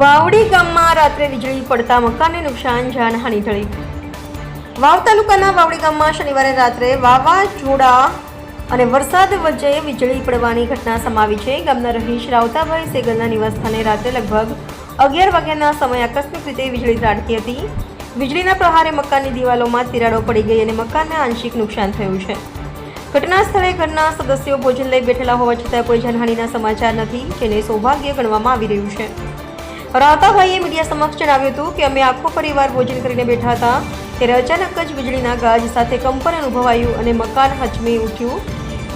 વાવડી ગામમાં રાત્રે વીજળી પડતા મકાનને નુકસાન, જાનહાનિ થઈ વાવ તાલુકાના વાવડી ગામમાં શનિવારે રાત્રે વાવાઝોડા અને વરસાદ વચ્ચે વીજળી પડવાની ઘટના સમાવી છે. ગામના રહીશ રાવતાભાઈ સેગલના નિવાસસ્થાને રાત્રે લગભગ અગિયાર વાગ્યાના સમયે આકસ્મિક રીતે વીજળી ત્રાટકી હતી. વીજળીના પ્રહારે મકાનની દિવાલોમાં તિરાડો પડી ગઈ અને મકાનને આંશિક નુકસાન થયું છે. ઘટના સ્થળે ઘરના સદસ્યો ભોજન લઈ બેઠેલા હોવા છતાં કોઈ જાનહાનિના સમાચાર નથી, જેને સૌભાગ્ય ગણવામાં આવી રહ્યું છે. રાવતાભાઈએ મીડિયા સમક્ષ જણાવ્યું હતું કે અમે આખો પરિવાર ભોજન કરીને બેઠા હતા ત્યારે અચાનક જ વીજળીના ગાજ સાથે કંપન અનુભવાયું અને મકાન હચમી ઉઠ્યું.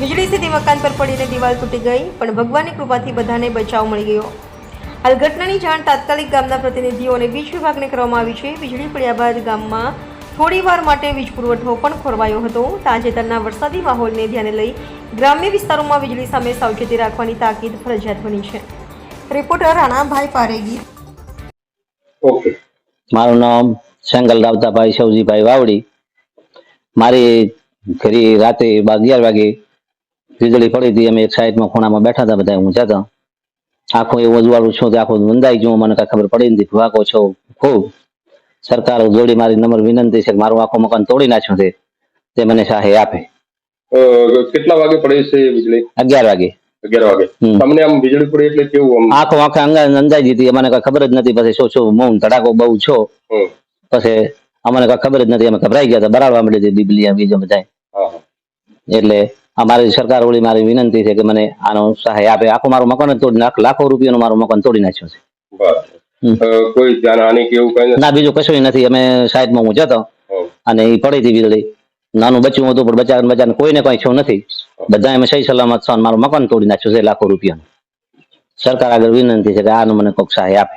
વીજળી સીધી મકાન પર પડીને દિવાલ તૂટી ગઈ, પણ ભગવાનની કૃપાથી બધાને બચાવ મળી ગયો. હાલ ઘટનાની જાણ તાત્કાલિક ગામના પ્રતિનિધિઓ અને વીજ વિભાગને કરવામાં આવી છે. વીજળી પડ્યા બાદ ગામમાં થોડી વાર માટે વીજ પુરવઠો પણ ખોરવાયો હતો. તાજેતરના વરસાદી માહોલને ધ્યાને લઈ ગ્રામ્ય વિસ્તારોમાં વીજળી સામે સાવચેતી રાખવાની તાકીદ ફરજિયાત બની છે. રિપોર્ટર રાણાભાઈ પારેગી. ઓકે મારું નામ શંકલ રાવતાભાઈ સૌજીભાઈ વાવડી. મારી ઘરે રાતે અગિયાર વાગે વીજળી પડી હતી. અમે એક સાઈડમાં ખૂણામાં બેઠા હતા બધા હું જતા. આખું એવું અજવાળું છું તે આખું વંદાઈ ગયું. મને કઈ ખબર પડી નથી. વાકો છો. ખૂબ સરકાર જોડી મારી નંબર વિનંતી છે કે મારું આખું મકાન તોડી નાખ્યું છે. તે મને સહાય આપે. કેટલા વાગે પડે છે વીજળી? અગિયાર વાગે. અગિયાર વાગે. તમને આમ વીજળી પડે એટલે કેવું આખો આખે અંગા અંદાજી હતી. મને કઈ ખબર જ નથી. પછી શું શું મૌન ધડાકો બહુ છો. પછી અમને કઈ ખબર જ નથી. અમે ગભરાઈ ગયા હતા. બરાડવા મળી હતી બીબલી આમ બીજો બધા હા હા. એટલે અમારી સરકાર વળી મારી વિનંતી છે કે મને આનો સહાય આપે. આખું મારું મકાન તોડી નાખ. લાખો રૂપિયાનું મારું મકાન તોડી નાખ્યું છે. બસ. હમ. અ, કોઈ જાનહાનિ કે એવું કઈ ના બીજું કશું નથી. અમે સાઈડમાં હું જતો. અને એ પડી હતી વીજળી. નાનું બચ્ચું હતું પણ બચાવ બચાને કોઈને કઈ છું નથી. બધા એમાં સહી સલામત છો મારું મકાન તોડી નાખ્યું છે લાખો રૂપિયાનું. સરકાર આગળ વિનંતી છે કે આનું મને કોક સહાય આપે.